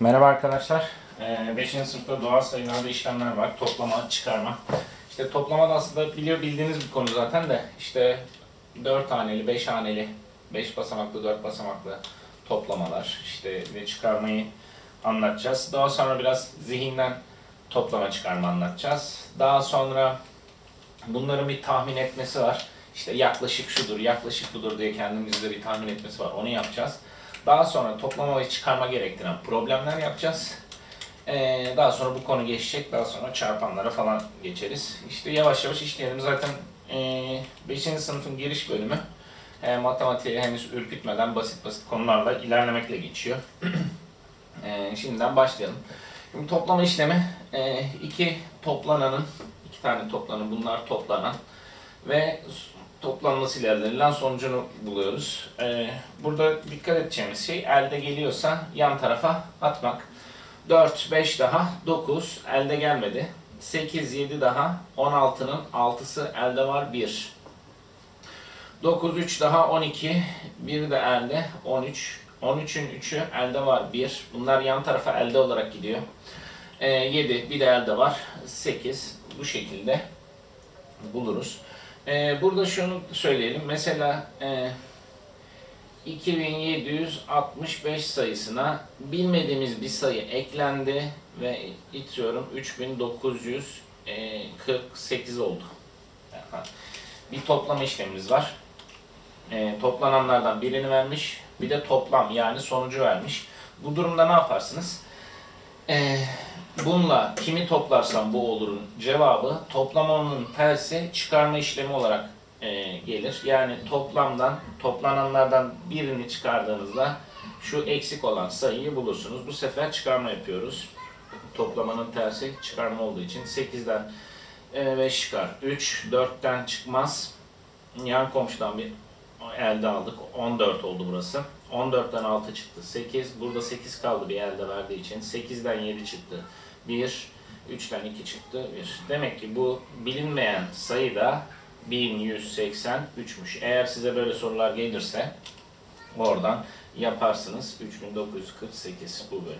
Merhaba arkadaşlar. 5. sınıfta doğal sayılarda işlemler var. Toplama, çıkarma. İşte toplama da aslında biliyor bildiğiniz bir konu zaten de işte 4 haneli, 5 haneli, 5 basamaklı, 4 basamaklı toplamalar işte ve çıkarmayı anlatacağız. Daha sonra biraz zihinden toplama çıkarma anlatacağız. Daha sonra bunların bir tahmin etmesi var. İşte yaklaşık şudur, yaklaşık budur diye kendimizde bir tahmin etmesi var. Onu yapacağız. Daha sonra toplama ve çıkarma gerektiren problemler yapacağız. Ee, daha sonra bu konu geçecek. Daha sonra çarpanlara falan geçeriz. İşte yavaş yavaş işleyelim. Zaten 5. sınıfın giriş bölümü e, matematiğe henüz ürkütmeden basit basit konularla ilerlemekle geçiyor. e, şimdiden başlayalım. Şimdi toplama işlemi e, iki toplananın, iki tane toplanın, bunlar toplanan ve toplanmasıyla elde edilen sonucunu buluyoruz. Ee, burada dikkat edeceğimiz şey elde geliyorsa yan tarafa atmak. 4, 5 daha 9 elde gelmedi. 8, 7 daha 16'nın 6'sı elde var 1. 9, 3 daha 12 1 de elde 13. 13'ün 3'ü elde var 1. Bunlar yan tarafa elde olarak gidiyor. Ee, 7 bir de elde var 8 bu şekilde buluruz. Ee, burada şunu söyleyelim. Mesela e, 2765 sayısına bilmediğimiz bir sayı eklendi ve itiyorum 3948 oldu. Bir toplama işlemimiz var. E, toplananlardan birini vermiş, bir de toplam yani sonucu vermiş. Bu durumda ne yaparsınız? E, bununla kimi toplarsam bu olurun cevabı toplamanın tersi çıkarma işlemi olarak e, gelir. Yani toplamdan toplananlardan birini çıkardığınızda şu eksik olan sayıyı bulursunuz. Bu sefer çıkarma yapıyoruz. Toplamanın tersi çıkarma olduğu için 8'den 5 çıkar. 3, 4'ten çıkmaz. Yan komşudan bir elde aldık. 14 oldu burası. 14'ten 6 çıktı. 8. Burada 8 kaldı bir elde verdiği için. 8'den 7 çıktı. 1. 3'ten 2 çıktı. 1. Demek ki bu bilinmeyen sayı da 1183'müş. Eğer size böyle sorular gelirse oradan yaparsınız. 3948 bu bölüm.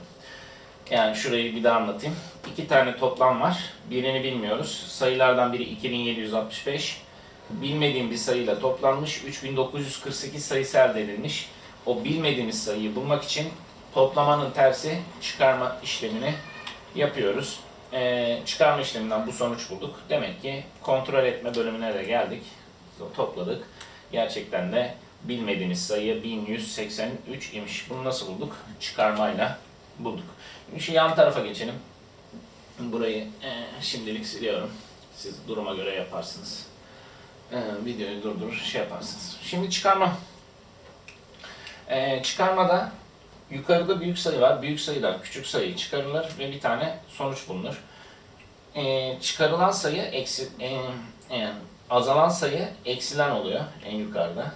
Yani şurayı bir daha anlatayım. İki tane toplam var. Birini bilmiyoruz. Sayılardan biri 2765. Bilmediğim bir sayıyla toplanmış. 3948 sayısı elde edilmiş. O bilmediğimiz sayıyı bulmak için toplamanın tersi çıkarma işlemini yapıyoruz. Ee, çıkarma işleminden bu sonuç bulduk. Demek ki kontrol etme bölümüne de geldik. Topladık. Gerçekten de bilmediğimiz sayı 1183 imiş. Bunu nasıl bulduk? Çıkarmayla bulduk. Şu yan tarafa geçelim. Burayı e, şimdilik siliyorum. Siz duruma göre yaparsınız. E, videoyu durdurur şey yaparsınız. Şimdi çıkarma. E, çıkarmada yukarıda büyük sayı var. Büyük sayıdan küçük sayı çıkarılır ve bir tane sonuç bulunur. E, çıkarılan sayı eksi, e, e, azalan sayı eksilen oluyor en yukarıda.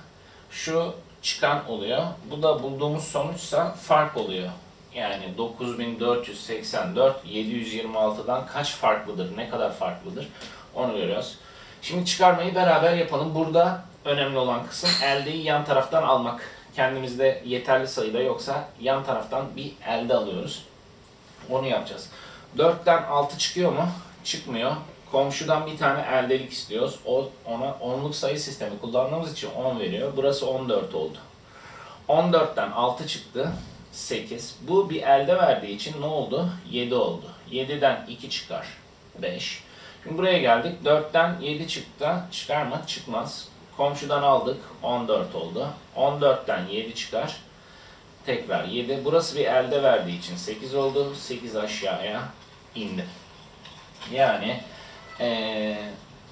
Şu çıkan oluyor. Bu da bulduğumuz sonuçsa fark oluyor. Yani 9484 726'dan kaç farklıdır, ne kadar farklıdır onu görüyoruz. Şimdi çıkarmayı beraber yapalım. Burada önemli olan kısım eldeyi yan taraftan almak. Kendimizde yeterli sayıda yoksa yan taraftan bir elde alıyoruz. Onu yapacağız. 4'ten 6 çıkıyor mu? Çıkmıyor. Komşudan bir tane eldelik istiyoruz. O ona onluk sayı sistemi kullandığımız için 10 veriyor. Burası 14 oldu. 14'ten 6 çıktı. 8. Bu bir elde verdiği için ne oldu? 7 oldu. 7'den 2 çıkar. 5. Şimdi buraya geldik. 4'ten 7 çıktı. Çıkar mı? Çıkmaz. Komşudan aldık. 14 oldu. 14'ten 7 çıkar. Tekrar 7. Burası bir elde verdiği için 8 oldu. 8 aşağıya indi. Yani ee,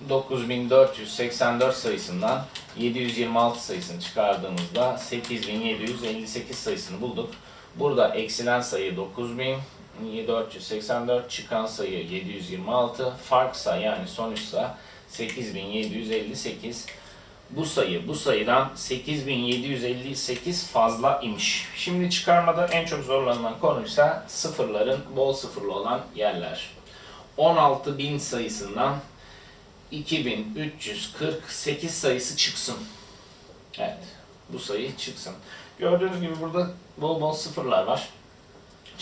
9484 sayısından 726 sayısını çıkardığımızda 8758 sayısını bulduk. Burada eksilen sayı 9484, çıkan sayı 726, farksa yani sonuçsa 8758. Bu sayı bu sayıdan 8758 fazla imiş. Şimdi çıkarmada en çok zorlanılan konuysa sıfırların bol sıfırlı olan yerler. 16000 sayısından 2348 sayısı çıksın. Evet, bu sayı çıksın. Gördüğünüz gibi burada bol bol sıfırlar var.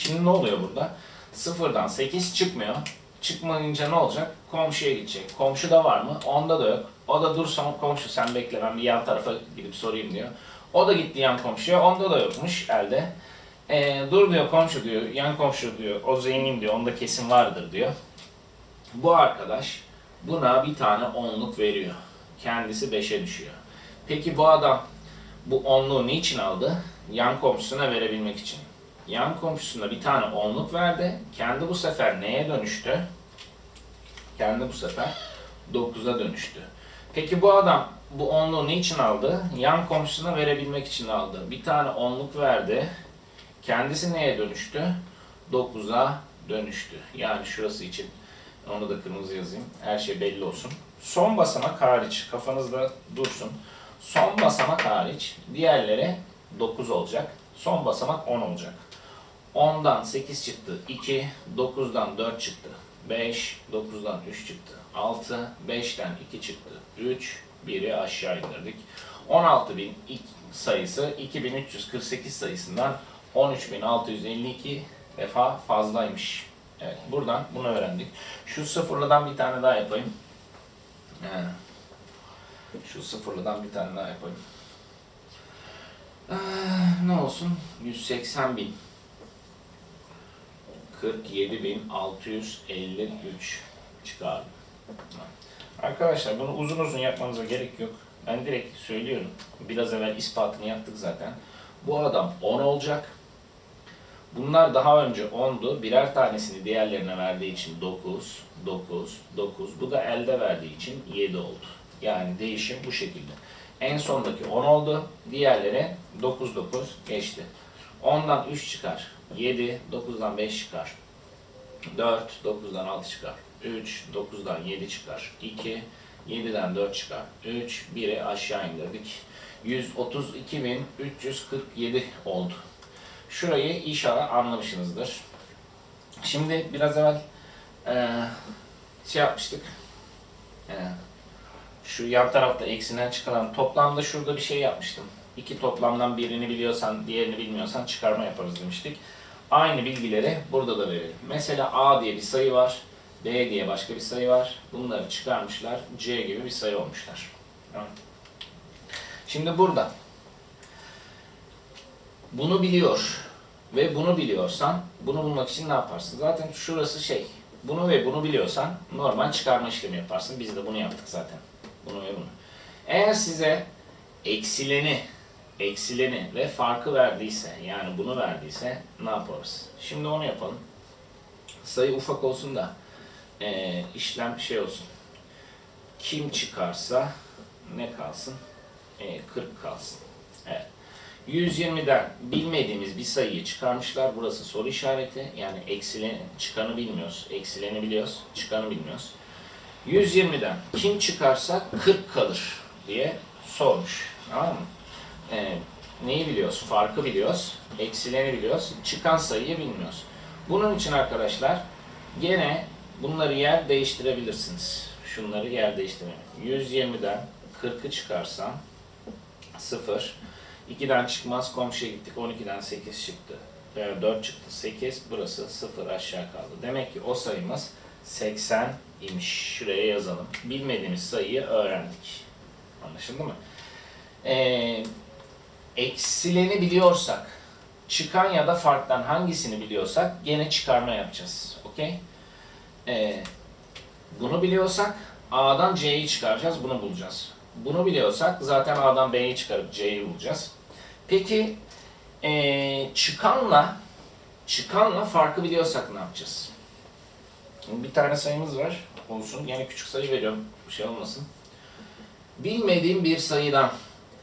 Şimdi ne oluyor burada? Sıfırdan 8 çıkmıyor. Çıkmayınca ne olacak? Komşuya gidecek. Komşu da var mı? Onda da yok. O da dur son komşu sen bekle ben bir yan tarafa gidip sorayım diyor. O da gitti yan komşuya. Onda da yokmuş elde. Ee, dur diyor komşu diyor. Yan komşu diyor. O zengin diyor. Onda kesin vardır diyor. Bu arkadaş buna bir tane onluk veriyor. Kendisi 5'e düşüyor. Peki bu adam bu onluğu niçin aldı? Yan komşusuna verebilmek için. Yan komşusuna bir tane onluk verdi. Kendi bu sefer neye dönüştü? Kendi bu sefer 9'a dönüştü. Peki bu adam bu onluğu niçin aldı? Yan komşusuna verebilmek için aldı. Bir tane onluk verdi. Kendisi neye dönüştü? 9'a dönüştü. Yani şurası için onu da kırmızı yazayım. Her şey belli olsun. Son basamak hariç kafanızda dursun. Son basamak hariç diğerleri 9 olacak. Son basamak 10 olacak. 10'dan 8 çıktı 2, 9'dan 4 çıktı 5, 9'dan 3 çıktı 6, 5'ten 2 çıktı 3, 1'i aşağı indirdik. 16.000 sayısı 2348 sayısından 13.652 defa fazlaymış. Evet, buradan bunu öğrendik. Şu sıfırlıdan bir tane daha yapayım. Şu sıfırlıdan bir tane daha yapayım. Ee, ne olsun? 180 bin. 47.653 çıkardım. Arkadaşlar bunu uzun uzun yapmanıza gerek yok. Ben direkt söylüyorum. Biraz evvel ispatını yaptık zaten. Bu adam 10 olacak. Bunlar daha önce 10'du. Birer tanesini diğerlerine verdiği için 9, 9, 9. Bu da elde verdiği için 7 oldu. Yani değişim bu şekilde. En sondaki 10 oldu. Diğerleri 9, 9 geçti. 10'dan 3 çıkar. 7, 9'dan 5 çıkar. 4, 9'dan 6 çıkar. 3, 9'dan 7 çıkar. 2, 7'den 4 çıkar. 3, 1'i aşağı indirdik. 132.347 oldu. Şurayı inşallah anlamışsınızdır. Şimdi biraz evvel eee şey yapmıştık. Eee, şu yan tarafta eksiden çıkaran toplamda şurada bir şey yapmıştım. İki toplamdan birini biliyorsan diğerini bilmiyorsan çıkarma yaparız demiştik. Aynı bilgileri burada da verelim. Mesela A diye bir sayı var. B diye başka bir sayı var. Bunları çıkarmışlar. C gibi bir sayı olmuşlar. Şimdi burada bunu biliyor ve bunu biliyorsan bunu bulmak için ne yaparsın? Zaten şurası şey. Bunu ve bunu biliyorsan normal çıkarma işlemi yaparsın. Biz de bunu yaptık zaten. Bunu ve bunu. Eğer size eksileni, eksileni ve farkı verdiyse yani bunu verdiyse ne yaparız? Şimdi onu yapalım. Sayı ufak olsun da eee, işlem şey olsun. Kim çıkarsa ne kalsın? Eee, 40 kalsın. Evet. 120'den bilmediğimiz bir sayıyı çıkarmışlar. Burası soru işareti. Yani eksilen, çıkanı bilmiyoruz. Eksileni biliyoruz. Çıkanı bilmiyoruz. 120'den kim çıkarsa 40 kalır diye sormuş. Tamam mı? Ee, neyi biliyoruz? Farkı biliyoruz. Eksileni biliyoruz. Çıkan sayıyı bilmiyoruz. Bunun için arkadaşlar gene bunları yer değiştirebilirsiniz. Şunları yer değiştirmeyin. 120'den 40'ı çıkarsam 0. 2'den çıkmaz komşuya gittik. 12'den 8 çıktı. Yani 4 çıktı 8. Burası 0 aşağı kaldı. Demek ki o sayımız 80 imiş. Şuraya yazalım. Bilmediğimiz sayıyı öğrendik. Anlaşıldı mı? Ee, eksileni biliyorsak, çıkan ya da farktan hangisini biliyorsak gene çıkarma yapacağız. Okey? Ee, bunu biliyorsak A'dan C'yi çıkaracağız, bunu bulacağız. Bunu biliyorsak zaten A'dan B'yi çıkarıp C'yi bulacağız. Peki ee, çıkanla çıkanla farkı biliyorsak ne yapacağız? Bir tane sayımız var. Olsun. Yine küçük sayı veriyorum. Bir şey olmasın. Bilmediğim bir sayıdan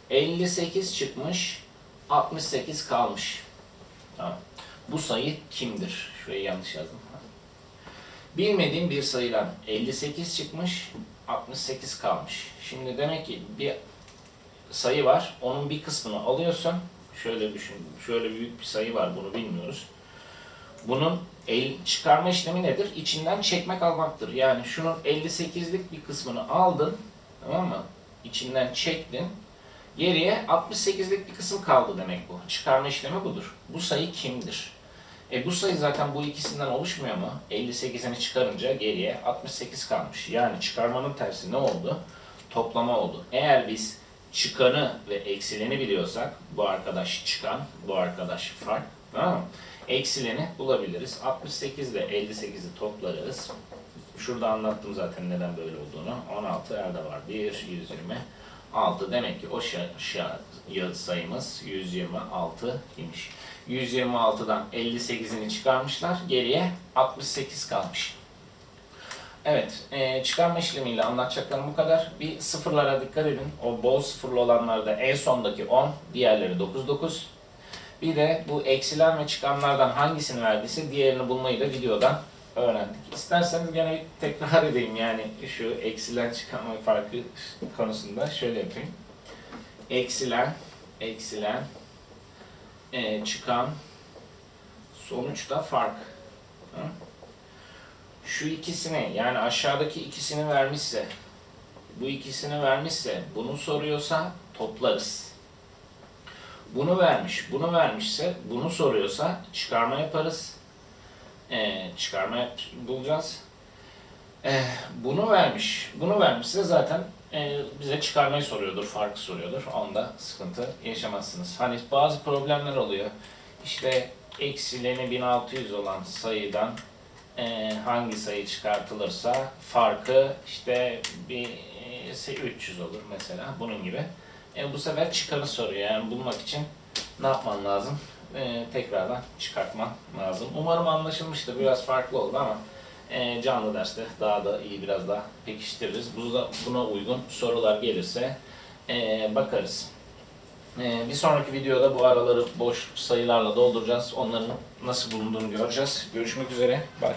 58 çıkmış, 68 kalmış. Tamam. Bu sayı kimdir? Şurayı yanlış yazdım. Bilmediğim bir sayıdan 58 çıkmış, 68 kalmış. Şimdi demek ki bir sayı var. Onun bir kısmını alıyorsun. Şöyle düşün. Şöyle büyük bir sayı var. Bunu bilmiyoruz. Bunun el çıkarma işlemi nedir? İçinden çekmek almaktır. Yani şunun 58'lik bir kısmını aldın. Tamam mı? İçinden çektin. Geriye 68'lik bir kısım kaldı demek bu. Çıkarma işlemi budur. Bu sayı kimdir? E bu sayı zaten bu ikisinden oluşmuyor mu? 58'ini çıkarınca geriye 68 kalmış. Yani çıkarmanın tersi ne oldu? Toplama oldu. Eğer biz çıkanı ve eksileni biliyorsak bu arkadaş çıkan, bu arkadaş fark. Tamam? Eksileni bulabiliriz. 68 ile 58'i toplarız. Şurada anlattım zaten neden böyle olduğunu. 16 elde var. 1, 120. 6 demek ki o şa- sayımız 126 imiş. 126'dan 58'ini çıkarmışlar. Geriye 68 kalmış. Evet, e, çıkarma işlemiyle anlatacaklarım bu kadar. Bir sıfırlara dikkat edin. O bol sıfırlı olanlarda en sondaki 10, diğerleri 9 9. Bir de bu eksilen ve çıkanlardan hangisini verdiyse diğerini bulmayı da videodan öğrendik. İsterseniz gene bir tekrar edeyim yani şu eksilen çıkan ve farkı konusunda şöyle yapayım. Eksilen, eksilen, e, çıkan, sonuçta fark. Hı? Şu ikisini yani aşağıdaki ikisini vermişse, bu ikisini vermişse, bunu soruyorsa toplarız. Bunu vermiş, bunu vermişse, bunu soruyorsa çıkarma yaparız. Ee, çıkarma bulacağız. Ee, bunu vermiş, bunu vermişse zaten e, bize çıkarmayı soruyordur, farkı soruyordur. Onda sıkıntı yaşamazsınız. Hani bazı problemler oluyor. İşte eksileni 1600 olan sayıdan e, hangi sayı çıkartılırsa farkı işte bir e, 300 olur mesela bunun gibi. E, bu sefer çıkanı soruyor yani bulmak için ne yapman lazım? E, tekrardan çıkartman lazım. Umarım anlaşılmıştır. Biraz farklı oldu ama e, canlı derste daha da iyi biraz daha pekiştiririz. Bu da- Buna uygun sorular gelirse e, bakarız. E, bir sonraki videoda bu araları boş sayılarla dolduracağız. Onların nasıl bulunduğunu göreceğiz. Görüşmek üzere. Bye.